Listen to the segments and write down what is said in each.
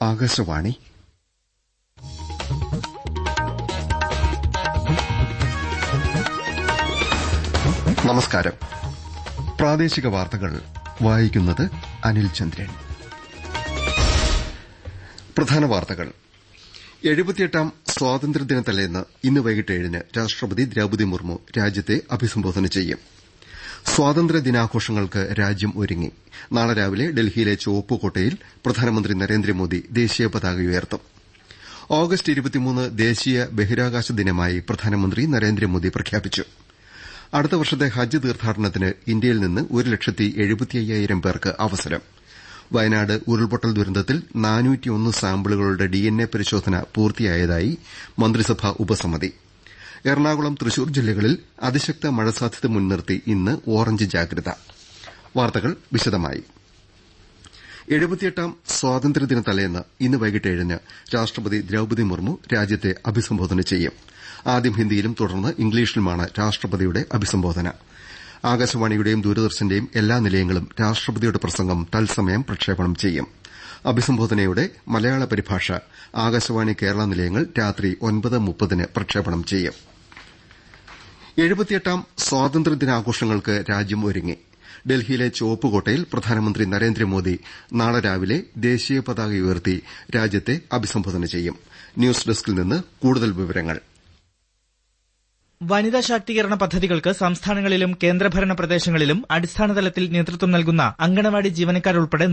ആകാശവാണി. നമസ്കാരം. പ്രാദേശിക വാർത്തകൾ വായിക്കുന്നത് അനിൽ ചന്ദ്രൻ. പ്രധാന വാർത്തകൾ. എഴുപത്തിയെട്ടാം സ്വാതന്ത്ര്യദിന തലേന്ന് ഇന്ന് വൈകിട്ട് ഏഴിന് രാഷ്ട്രപതി ദ്രൌപതി മുർമു രാജ്യത്തെ അഭിസംബോധന ചെയ്യും. സ്വാതന്ത്ര്യ ദിനാഘോഷങ്ങൾക്ക് രാജ്യം ഒരുങ്ങി. നാളെ രാവിലെ ഡൽഹിയിലെ ചുവപ്പുകോട്ടയിൽ പ്രധാനമന്ത്രി നരേന്ദ്രമോദി ദേശീയ പതാക ഉയർത്തും. ഓഗസ്റ്റ് ദേശീയ ബഹിരാകാശ ദിനമായി പ്രധാനമന്ത്രി നരേന്ദ്രമോദി പ്രഖ്യാപിച്ചു. അടുത്ത വർഷത്തെ ഹജ്ജ് തീർത്ഥാടനത്തിന് ഇന്ത്യയിൽ നിന്ന് ഒരു ലക്ഷത്തി എഴുപത്തിയ്യായിരം പേർക്ക് അവസരം. വയനാട് ഉരുൾപൊട്ടൽ ദുരന്തത്തിൽ നാനൂറ്റിയൊന്ന് സാമ്പിളുകളുടെ ഡിഎൻഎ പരിശോധന പൂർത്തിയായതായി മന്ത്രിസഭാ ഉപസമിതി. എറണാകുളം തൃശൂർ ജില്ലകളിൽ അതിശക്ത മഴ സാധ്യത മുൻനിർത്തി ഇന്ന് ഓറഞ്ച് ജാഗ്രത. വാർത്തകൾ വിശദമായി. എഴുപത്തിയെട്ടാം സ്വാതന്ത്ര്യദിന തലേന്ന് ഇന്ന് വൈകിട്ട് ഏഴിന് രാഷ്ട്രപതി ദ്രൌപതി മുർമു രാജ്യത്തെ അഭിസംബോധന ചെയ്യും. ആദ്യം ഹിന്ദിയിലും തുടർന്ന് ഇംഗ്ലീഷിലുമാണ് രാഷ്ട്രപതിയുടെ അഭിസംബോധന. ആകാശവാണിയുടെയും ദൂരദർശന്റെയും എല്ലാ നിലയങ്ങളും രാഷ്ട്രപതിയുടെ പ്രസംഗം തത്സമയം പ്രക്ഷേപണം ചെയ്യും. അഭിസംബോധനയുടെ മലയാള പരിഭാഷ ആകാശവാണി കേരള നിലയങ്ങൾ രാത്രി ഒൻപത് മുപ്പതിന് പ്രക്ഷേപണം ചെയ്യും. എഴുപത്തിയെട്ടാം സ്വാതന്ത്ര്യദിനാഘോഷങ്ങൾക്ക് രാജ്യം ഒരുങ്ങി. ഡൽഹിയിലെ ചുവപ്പുകോട്ടയിൽ പ്രധാനമന്ത്രി നരേന്ദ്രമോദി നാളെ രാവിലെ ദേശീയ പതാക ഉയർത്തി രാജ്യത്തെ അഭിസംബോധന ചെയ്യും. ന്യൂസ് ഡെസ്കിൽ നിന്ന് കൂടുതൽ വിവരങ്ങൾ. വനിതാ ശാക്തീകരണ പദ്ധതികൾക്ക് സംസ്ഥാനങ്ങളിലും കേന്ദ്രഭരണ പ്രദേശങ്ങളിലും അടിസ്ഥാനതലത്തിൽ നേതൃത്വം നൽകുന്ന അങ്കണവാടി ജീവനക്കാരുൾപ്പെടെ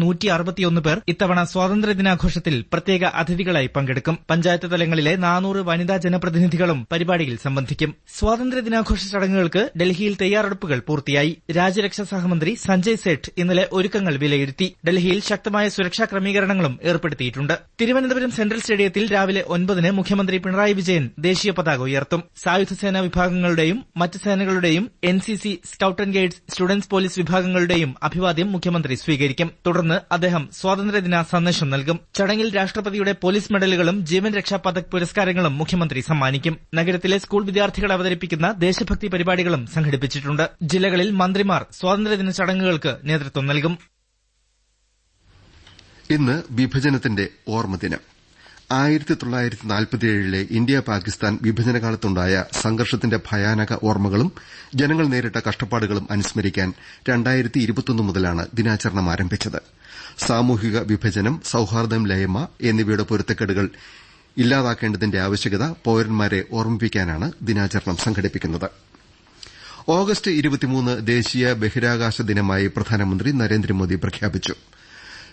പേർ ഇത്തവണ സ്വാതന്ത്ര്യദിനാഘോഷത്തിൽ പ്രത്യേക അതിഥികളായി പങ്കെടുക്കും. പഞ്ചായത്ത് തലങ്ങളിലെ നാനൂറ് വനിതാ ജനപ്രതിനിധികളും പരിപാടിയിൽ സംബന്ധിക്കും. സ്വാതന്ത്ര്യദിനാഘോഷ ചടങ്ങുകൾക്ക് ഡൽഹിയിൽ തയ്യാറെടുപ്പുകൾ പൂർത്തിയായി. രാജ്യരക്ഷാ സഹമന്ത്രി സഞ്ജയ് സേഠ് ഇന്നലെ ഒരുക്കങ്ങൾ വിലയിരുത്തി. ഡൽഹിയിൽ ശക്തമായ സുരക്ഷാ ക്രമീകരണങ്ങളും ഏർപ്പെടുത്തിയിട്ടുണ്ട്. തിരുവനന്തപുരം സെൻട്രൽ സ്റ്റേഡിയത്തിൽ രാവിലെ ഒൻപതിന് മുഖ്യമന്ത്രി പിണറായി വിജയൻ ദേശീയ പതാക ഉയർത്തും. സായുധസേനാ വിഭാഗങ്ങളുടെയും മറ്റ് സേനകളുടെയും N C C scout and guides students police വിഭാഗങ്ങളുടെയും അഭിവാദ്യം മുഖ്യമന്ത്രി സ്വീകരിക്കും. തുടർന്ന് അദ്ദേഹം സ്വാതന്ത്ര്യദിന സന്ദേശം നൽകും. ചടങ്ങിൽ രാഷ്ട്രപതിയുടെ പോലീസ് മെഡലുകളും ജീവൻ രക്ഷാ പതക് പുരസ്കാരങ്ങളും മുഖ്യമന്ത്രി സമ്മാനിക്കും. നഗരത്തിലെ സ്കൂൾ വിദ്യാർത്ഥികൾ അവതരിപ്പിക്കുന്ന ദേശഭക്തി പരിപാടികളും സംഘടിപ്പിച്ചിട്ടുണ്ട്. ജില്ലകളിൽ മന്ത്രിമാർ സ്വാതന്ത്ര്യദിന ചടങ്ങുകൾക്ക് നേതൃത്വം നൽകും. ഇന്ന് വിഭജനത്തിന്റെ ഓർമ്മദിനം. നാൽപ്പത്തിയേഴിലെ ഇന്ത്യ പാകിസ്ഥാൻ വിഭജനകാലത്തുണ്ടായ സംഘർഷത്തിന്റെ ഭയാനക ഓർമ്മകളും ജനങ്ങൾ നേരിട്ട കഷ്ടപ്പാടുകളും അനുസ്മരിക്കാൻ മുതലാണ് ദിനാചരണം ആരംഭിച്ചത്. സാമൂഹിക വിഭജനം സൌഹാർദ്ദം ലയമ എന്നിവയുടെ പൊരുത്തക്കേടുകൾ ഇല്ലാതാക്കേണ്ടതിന്റെ ആവശ്യകത പൌരന്മാരെ ഓർമ്മിപ്പിക്കാനാണ് ദിനാചരണം സംഘടിപ്പിക്കുന്നത്. ഓഗസ്റ്റ് ദേശീയ ബഹിരാകാശ ദിനമായി പ്രധാനമന്ത്രി നരേന്ദ്രമോദി പ്രഖ്യാപിച്ചു.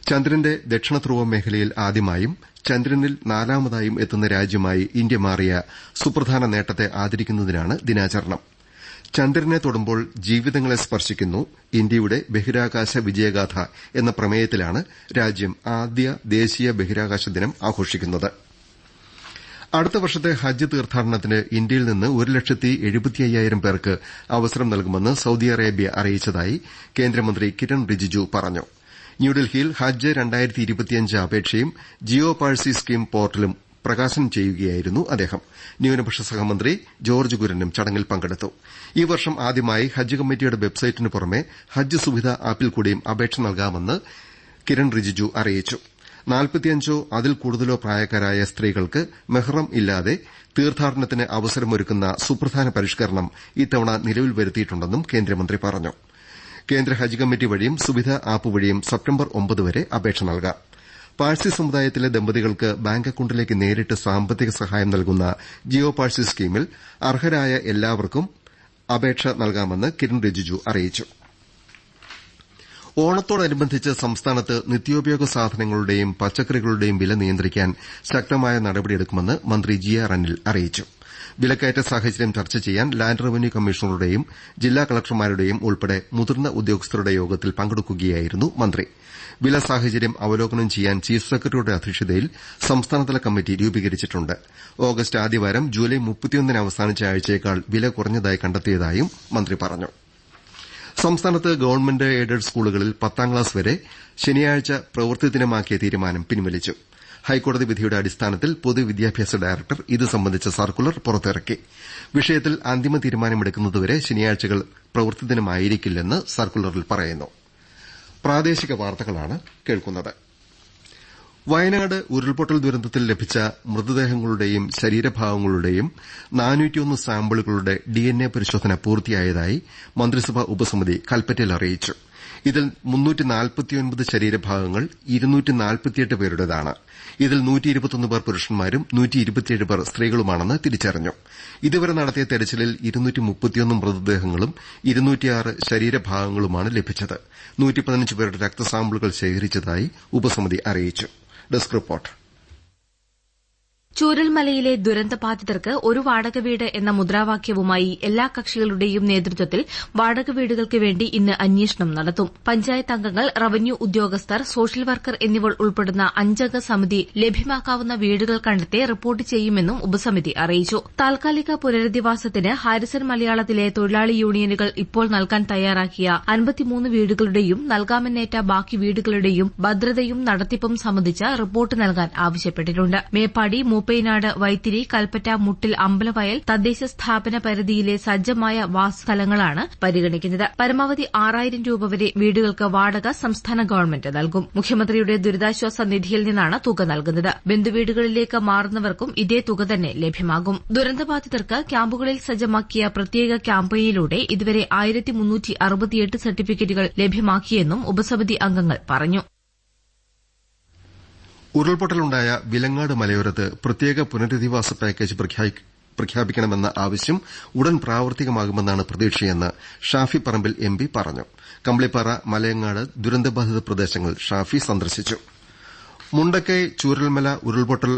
ചന്ദ്രന്റെ ദക്ഷിണ ധ്രുവ മേഖലയിൽ ആദ്യമായും ചന്ദ്രനിൽ നാലാമതായും എത്തുന്ന രാജ്യമായി ഇന്ത്യ മാറിയ സുപ്രധാന നേട്ടത്തെ ആദരിക്കുന്നതിനാണ് ദിനാചരണം. ചന്ദ്രനെ തൊടുമ്പോൾ ജീവിതങ്ങളെ സ്പർശിക്കുന്നു ഇന്ത്യയുടെ ബഹിരാകാശ വിജയഗാഥ എന്ന പ്രമേയത്തിലാണ് രാജ്യം ആദ്യ ദേശീയ ബഹിരാകാശ ദിനം ആഘോഷിക്കുന്നത്. അടുത്ത വർഷത്തെ ഹജ്ജ് തീർത്ഥാടനത്തിന് ഇന്ത്യയിൽ നിന്ന് ഒരു ലക്ഷത്തി എഴുപത്തിയ്യായിരം പേർക്ക് അവസരം നൽകുമെന്ന് സൌദി അറേബ്യ അറിയിച്ചതായി കേന്ദ്രമന്ത്രി കിരൺ റിജിജു പറഞ്ഞു. ന്യൂഡൽഹിയിൽ ഹജ്ജ് അപേക്ഷയും ജിയോ പാഴ്സി സ്കീം പോർട്ടലും പ്രകാശനം ചെയ്യുകയായിരുന്നു അദ്ദേഹം. ന്യൂനപക്ഷ സഹമന്ത്രി ജോർജ് കുര്യനും ചടങ്ങിൽ പങ്കെടുത്തു. ഈ വർഷം ആദ്യമായി ഹജ്ജ് കമ്മിറ്റിയുടെ വെബ്സൈറ്റിന് പുറമെ ഹജ്ജ് സുവിധ ആപ്പിൽ കൂടിയും അപേക്ഷ നൽകാമെന്ന് കിരൺ റിജിജു അറിയിച്ചു. നാൽപ്പത്തിയഞ്ചോ അതിൽ കൂടുതലോ പ്രായക്കാരായ സ്ത്രീകൾക്ക് മെഹ്റം ഇല്ലാതെ തീർത്ഥാടനത്തിന് അവസരമൊരുക്കുന്ന സുപ്രധാന പരിഷ്കരണം ഇത്തവണ നിലവിൽ വരുത്തിയിട്ടുണ്ടെന്നും കേന്ദ്രമന്ത്രി പറഞ്ഞു. കേന്ദ്ര ഹജ്ജ് കമ്മിറ്റി വഴിയും സുവിധ ആപ്പ് വഴിയും സെപ്റ്റംബർ ഒമ്പത് വരെ അപേക്ഷ നൽകാം. പാഴ്സി സമുദായത്തിലെ ദമ്പതികൾക്ക് ബാങ്ക് അക്കൌണ്ടിലേക്ക് നേരിട്ട് സാമ്പത്തിക സഹായം നൽകുന്ന ജിയോ പാഴ്സി സ്കീമിൽ അർഹരായ എല്ലാവർക്കും അപേക്ഷ നൽകാമെന്ന് കിരൺ റിജിജു അറിയിച്ചു. ഓണത്തോടനുബന്ധിച്ച് സംസ്ഥാനത്ത് നിത്യോപയോഗ സാധനങ്ങളുടെയും പച്ചക്കറികളുടെയും വില നിയന്ത്രിക്കാൻ ശക്തമായ നടപടിയെടുക്കുമെന്ന് മന്ത്രി ജി ആർ അനിൽ അറിയിച്ചു. വിലക്കയറ്റ സാഹചര്യം ചർച്ച ചെയ്യാൻ ലാന്റ് റവന്യൂ കമ്മീഷണറുടെയും ജില്ലാ കളക്ടർമാരുടെയും ഉൾപ്പെടെ മുതിർന്ന ഉദ്യോഗസ്ഥരുടെ യോഗത്തിൽ പങ്കെടുക്കുകയായിരുന്നു മന്ത്രി. വില സാഹചര്യം അവലോകനം ചെയ്യാൻ ചീഫ് സെക്രട്ടറിയുടെ അധ്യക്ഷതയിൽ സംസ്ഥാനതല കമ്മിറ്റി രൂപീകരിച്ചിട്ടുണ്ട്. ഓഗസ്റ്റ് ആദ്യവാരം ജൂലൈ മുപ്പത്തിയൊന്നിന് അവസാനിച്ച ആഴ്ചയേക്കാൾ വില കുറഞ്ഞതായി കണ്ടെത്തിയതായും മന്ത്രി പറഞ്ഞു. സംസ്ഥാനത്ത് ഗവൺമെന്റ് എയ്ഡഡ് സ്കൂളുകളിൽ പത്താം ക്ലാസ് വരെ ശനിയാഴ്ച പ്രവൃത്തി ദിനമാക്കിയ തീരുമാനം പിൻവലിച്ചു. ഹൈക്കോടതി വിധിയുടെ അടിസ്ഥാനത്തിൽ പൊതുവിദ്യാഭ്യാസ ഡയറക്ടർ ഇത് സംബന്ധിച്ച സർക്കുലർ പുറത്തിറക്കി. വിഷയത്തിൽ അന്തിമ തീരുമാനമെടുക്കുന്നതുവരെ ശനിയാഴ്ചകൾ പ്രവൃത്തി ദിനമായിരിക്കില്ലെന്ന് സർക്കുലറിൽ പറയുന്നു. വയനാട് ഉരുൾപൊട്ടൽ ദുരന്തത്തിൽ ലഭിച്ച മൃതദേഹങ്ങളുടെയും ശരീരഭാഗങ്ങളുടെയും സാമ്പിളുകളുടെ ഡിഎൻഎ പരിശോധന പൂർത്തിയായതായി മന്ത്രിസഭാ ഉപസമിതി കൽപ്പറ്റയിൽ അറിയിച്ചു. ഇതിൽ ശരീരഭാഗങ്ങൾ പേരുടേതാണ്. ഇതിൽ പേർ പുരുഷന്മാരും പേർ സ്ത്രീകളുമാണെന്ന് തിരിച്ചറിഞ്ഞു. ഇതുവരെ നടത്തിയ തെരച്ചിലിൽ മൃതദേഹങ്ങളും ശരീരഭാഗങ്ങളുമാണ് ലഭിച്ചത്. പേരുടെ രക്തസാമ്പിളുകൾ ശേഖരിച്ചതായി ഉപസമിതി അറിയിച്ചു. Desk report. ചൂരൽമലയിലെ ദുരന്തബാധിതർക്ക് ഒരു വാടക വീട് എന്ന മുദ്രാവാക്യവുമായി എല്ലാ കക്ഷികളുടെയും നേതൃത്വത്തിൽ വാടക വീടുകൾക്ക് വേണ്ടി ഇന്ന് അന്വേഷണം നടത്തും. പഞ്ചായത്ത് അംഗങ്ങൾ റവന്യൂ ഉദ്യോഗസ്ഥർ സോഷ്യൽ വർക്കർ എന്നിവർ ഉൾപ്പെടുന്ന അഞ്ചംഗ സമിതി ലഭ്യമാക്കാവുന്ന വീടുകൾ കണ്ടെത്തി റിപ്പോർട്ട് ചെയ്യുമെന്നും ഉപസമിതി അറിയിച്ചു. താൽക്കാലിക പുനരധിവാസത്തിന് ഹാരിസൺ മലയാളത്തിലെ തൊഴിലാളി യൂണിയനുകൾ ഇപ്പോൾ നൽകാൻ തയ്യാറാക്കിയ അൻപത്തിമൂന്ന് വീടുകളുടെയും നൽകാമെന്നേറ്റ ബാക്കി വീടുകളുടെയും ഭദ്രതയും നടത്തിപ്പും സംബന്ധിച്ച് റിപ്പോർട്ട് നൽകാൻ ആവശ്യപ്പെട്ടിട്ടുണ്ട്. മേപ്പാടി മൂപ്പൈനാട് വൈത്തിരി കൽപ്പറ്റ മുട്ടിൽ അമ്പലവയൽ തദ്ദേശ സ്ഥാപന പരിധിയിലെ സജ്ജമായ വാസസ്ഥലങ്ങളാണ് പരിഗണിക്കുന്നത്. പരമാവധി ആറായിരം രൂപ വരെ വീടുകൾക്ക് വാടക സംസ്ഥാന ഗവൺമെന്റ് നൽകും. മുഖ്യമന്ത്രിയുടെ ദുരിതാശ്വാസ നിധിയിൽ നിന്നാണ് തുക നൽകുന്നത്. ബന്ധുവീടുകളിലേക്ക് മാറുന്നവർക്കും ഇതേ തുക തന്നെ ലഭ്യമാകും. ദുരന്തബാധിതർക്ക് ക്യാമ്പുകളിൽ സജ്ജമാക്കിയ പ്രത്യേക ക്യാമ്പയിലൂടെ ഇതുവരെ ആയിരത്തി സർട്ടിഫിക്കറ്റുകൾ ലഭ്യമാക്കിയെന്നും ഉപസമിതി അംഗങ്ങൾ പറഞ്ഞു. ഉരുൾപൊട്ടലുണ്ടായ വിലങ്ങാട് മലയോരത്ത് പ്രത്യേക പുനരധിവാസ പാക്കേജ് പ്രഖ്യാപിക്കണമെന്ന ആവശ്യം ഉടൻ പ്രാവർത്തികമാകുമെന്നാണ് പ്രതീക്ഷയെന്ന് ഷാഫി പറമ്പിൽ എം പി പറഞ്ഞു. കമ്പിളിപ്പാറ മലയങ്ങാട് ദുരന്തബാധിത പ്രദേശങ്ങൾ ഷാഫി സന്ദർശിച്ചു. മുണ്ടക്കൈ ചൂരൽമല ഉരുൾപൊട്ടൽ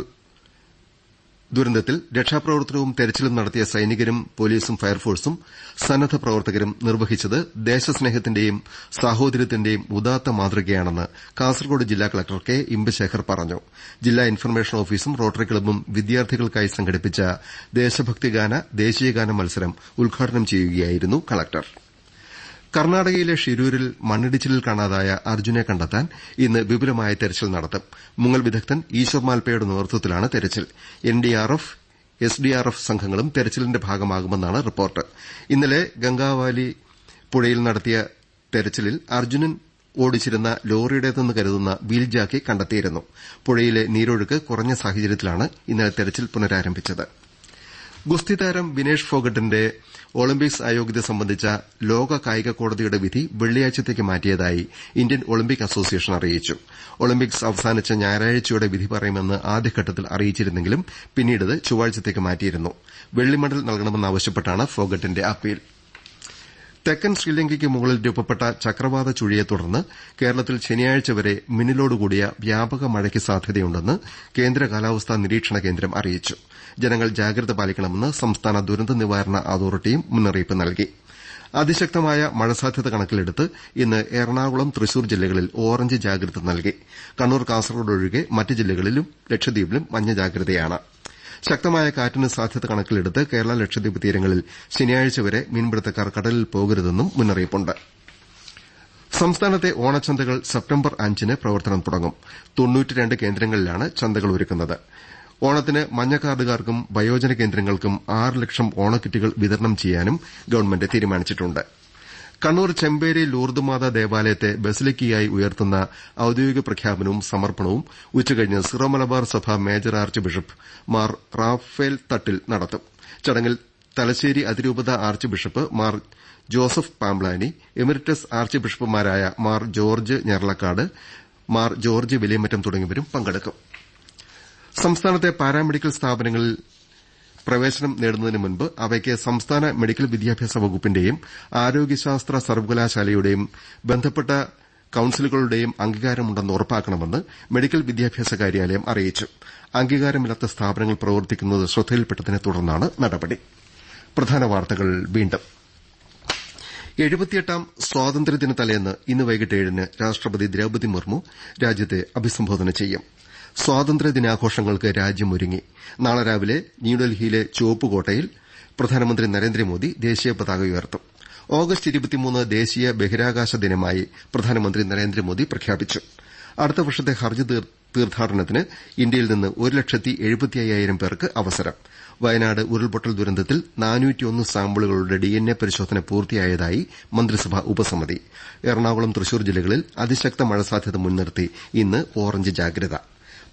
ദുരന്തത്തിൽ രക്ഷാപ്രവർത്തനവും തെരച്ചിലും നടത്തിയ സൈനികരും പോലീസും ഫയർഫോഴ്സും സന്നദ്ധ പ്രവർത്തകരും നിർവഹിച്ചത് ദേശസ്നേഹത്തിന്റെയും സാഹോദര്യത്തിന്റെയും ഉദാത്ത മാതൃകയാണെന്ന് കാസർകോട് ജില്ലാ കളക്ടർ കെ ഇമ്പശേഖർ പറഞ്ഞു. ജില്ലാ ഇൻഫർമേഷൻ ഓഫീസും റോട്ടറി ക്ലബ്ബും വിദ്യാർത്ഥികൾക്കായി സംഘടിപ്പിച്ച ദേശഭക്തിഗാന ദേശീയഗാന മത്സരം ഉദ്ഘാടനം ചെയ്യുകയായിരുന്നു കളക്ടർ. കർണാടകയിലെ ഷിരൂരിൽ മണ്ണിടിച്ചിലിൽ കാണാതായ അർജുനെ കണ്ടെത്താൻ ഇന്ന് വിപുലമായ തെരച്ചിൽ നടത്തും. മുങ്ങൽ വിദഗ്ധൻ ഈശ്വർ മാൽപ്പയുടെ നേതൃത്വത്തിലാണ് തെരച്ചിൽ. എൻഡിആർഎഫ് എസ്ഡിആർഎഫ് സംഘങ്ങളും തെരച്ചിലിന്റെ ഭാഗമാകുമെന്നാണ് റിപ്പോർട്ട്. ഇന്നലെ ഗംഗാവാലി പുഴയിൽ നടത്തിയ തെരച്ചിലിൽ അർജുനൻ ഓടിച്ചിരുന്ന ലോറിയുടേതെന്ന് കരുതുന്ന വീൽ ജാക്കി കണ്ടെത്തിയിരുന്നു. പുഴയിലെ നീരൊഴുക്ക് കുറഞ്ഞ സാഹചര്യത്തിലാണ് ഇന്നലെ തെരച്ചിൽ പുനരാരംഭിച്ചത്. ഗുസ്തി താരം വിനേഷ് ഫോഗട്ടിന്റെ ഒളിമ്പിക്സ് അയോഗ്യത സംബന്ധിച്ച ലോക കായിക കോടതിയുടെ വിധി വെള്ളിയാഴ്ചത്തേക്ക് മാറ്റിയതായി ഇന്ത്യൻ ഒളിമ്പിക് അസോസിയേഷൻ അറിയിച്ചു. ഒളിമ്പിക്സ് അവസാനിച്ച ഞായറാഴ്ചയോടെ വിധി പറയുമെന്ന് ആദ്യഘട്ടത്തിൽ അറിയിച്ചിരുന്നെങ്കിലും പിന്നീട് ചൊവ്വാഴ്ചത്തേക്ക് മാറ്റിയിരുന്നു. വെള്ളിമെഡൽ നൽകണമെന്നാവശ്യപ്പെട്ടാണ് ഫോഗട്ടിന്റെ അപ്പീൽ. തെക്കൻ ശ്രീലങ്കയ്ക്ക് മുകളിൽ രൂപപ്പെട്ട ചക്രവാത ചുഴിയെ തുടർന്ന് കേരളത്തിൽ ശനിയാഴ്ച വരെ മിന്നലോടുകൂടിയ വ്യാപക മഴയ്ക്ക് സാധ്യതയുണ്ടെന്ന് കേന്ദ്ര കാലാവസ്ഥാ നിരീക്ഷണ കേന്ദ്രം അറിയിച്ചു. ജനങ്ങൾ ജാഗ്രത പാലിക്കണമെന്ന് സംസ്ഥാന ദുരന്ത നിവാരണ അതോറിറ്റിയും മുന്നറിയിപ്പ് നൽകി. അതിശക്തമായ മഴ സാധ്യത കണക്കിലെടുത്ത് ഇന്ന് എറണാകുളം തൃശൂർ ജില്ലകളിൽ ഓറഞ്ച് ജാഗ്രത നൽകി. കണ്ണൂർ കാസർഗോഡ് ഒഴികെ മറ്റ് ജില്ലകളിലും ലക്ഷദ്വീപിലും മഞ്ഞ ജാഗ്രതയാണ്. ശക്തമായ കാറ്റിന് സാധ്യത കണക്കിലെടുത്ത് കേരള ലക്ഷദ്വീപ് തീരങ്ങളിൽ ശനിയാഴ്ച വരെ മീൻപിടുത്തക്കാർ കടലിൽ പോകരുതെന്നും മുന്നറിയിപ്പുണ്ട്. സംസ്ഥാനത്തെ ഓണച്ചന്തകൾ സെപ്റ്റംബർ അഞ്ചിന് പ്രവർത്തനം തുടങ്ങും. കേന്ദ്രങ്ങളിലാണ് ചന്തകൾ ഒരുക്കുന്നത്. ഓണത്തിന് മഞ്ഞക്കാർഡുകാർക്കും വയോജന കേന്ദ്രങ്ങൾക്കും ആറ് ലക്ഷം ഓണക്കിറ്റുകൾ വിതരണം ചെയ്യാനും ഗവൺമെന്റ് തീരുമാനിച്ചിട്ടുണ്ട്. കണ്ണൂർ ചെമ്പേരി ലൂർദ്മാതാ ദേവാലയത്തെ ബസിലിക്കയായി ഉയർത്തുന്ന ഔദ്യോഗിക പ്രഖ്യാപനവും സമർപ്പണവും ഉച്ചകഴിഞ്ഞ് സിറോ മലബാർ സഭ major archbishop Mar Raphael Thattil നടത്തും. ചടങ്ങിൽ തലശ്ശേരി അതിരൂപത archbishop Mar Joseph Pamplany emeritus arch ബിഷപ്പുമാരായ മാർ ജോർജ് ഞെർളക്കാട് മാർ ജോർജ് വലിയമറ്റം തുടങ്ങിയവരും പങ്കെടുക്കും. സംസ്ഥാനത്തെ പാരാമെഡിക്കൽ സ്ഥാപനങ്ങളിൽ പ്രവേശനം നേടുന്നതിന് മുമ്പ് അവയ്ക്ക് സംസ്ഥാന മെഡിക്കൽ വിദ്യാഭ്യാസ വകുപ്പിന്റെയും ആരോഗ്യശാസ്ത്ര സർവകലാശാലയുടെയും ബന്ധപ്പെട്ട കൌൺസിലുകളുടെയും അംഗീകാരമുണ്ടെന്ന് ഉറപ്പാക്കണമെന്ന് മെഡിക്കൽ വിദ്യാഭ്യാസ കാര്യാലയം അറിയിച്ചു. അംഗീകാരമില്ലാത്ത സ്ഥാപനങ്ങൾ പ്രവർത്തിക്കുന്നത് ശ്രദ്ധയിൽപ്പെട്ടതിനെ തുടർന്നാണ് നടപടി. എഴുപത്തിയെട്ടാം സ്വാതന്ത്ര്യദിന തലേന്ന് ഇന്ന് വൈകിട്ട് ഏഴിന് രാഷ്ട്രപതി ദ്രൌപതി മുർമു രാജ്യത്തെ അഭിസംബോധന ചെയ്യും. സ്വാതന്ത്ര്യ ദിനാഘോഷങ്ങൾക്ക് രാജ്യമൊരുങ്ങി. നാളെ രാവിലെ ന്യൂഡൽഹിയിലെ ചുവപ്പുകോട്ടയിൽ പ്രധാനമന്ത്രി നരേന്ദ്രമോദി ദേശീയ പതാക ഉയർത്തും. ഓഗസ്റ്റ് ദേശീയ ബഹിരാകാശ ദിനമായി പ്രധാനമന്ത്രി നരേന്ദ്രമോദി പ്രഖ്യാപിച്ചു. അടുത്ത വർഷത്തെ ഹർജ് തീർത്ഥാടനത്തിന് ഇന്ത്യയിൽ നിന്ന് ഒരു ലക്ഷത്തി എഴുപത്തിയ്യായിരം പേർക്ക് അവസരം. വയനാട് ഉരുൾപൊട്ടൽ ദുരന്തത്തിൽ നാനൂറ്റിയൊന്ന് സാമ്പിളുകളുടെ ഡിഎൻഎ പരിശോധന പൂർത്തിയായതായി മന്ത്രിസഭാ ഉപസമിതി. എറണാകുളം തൃശൂർ ജില്ലകളിൽ അതിശക്ത മഴ സാധ്യത മുൻനിർത്തി ഇന്ന് ഓറഞ്ച് ജാഗ്രത.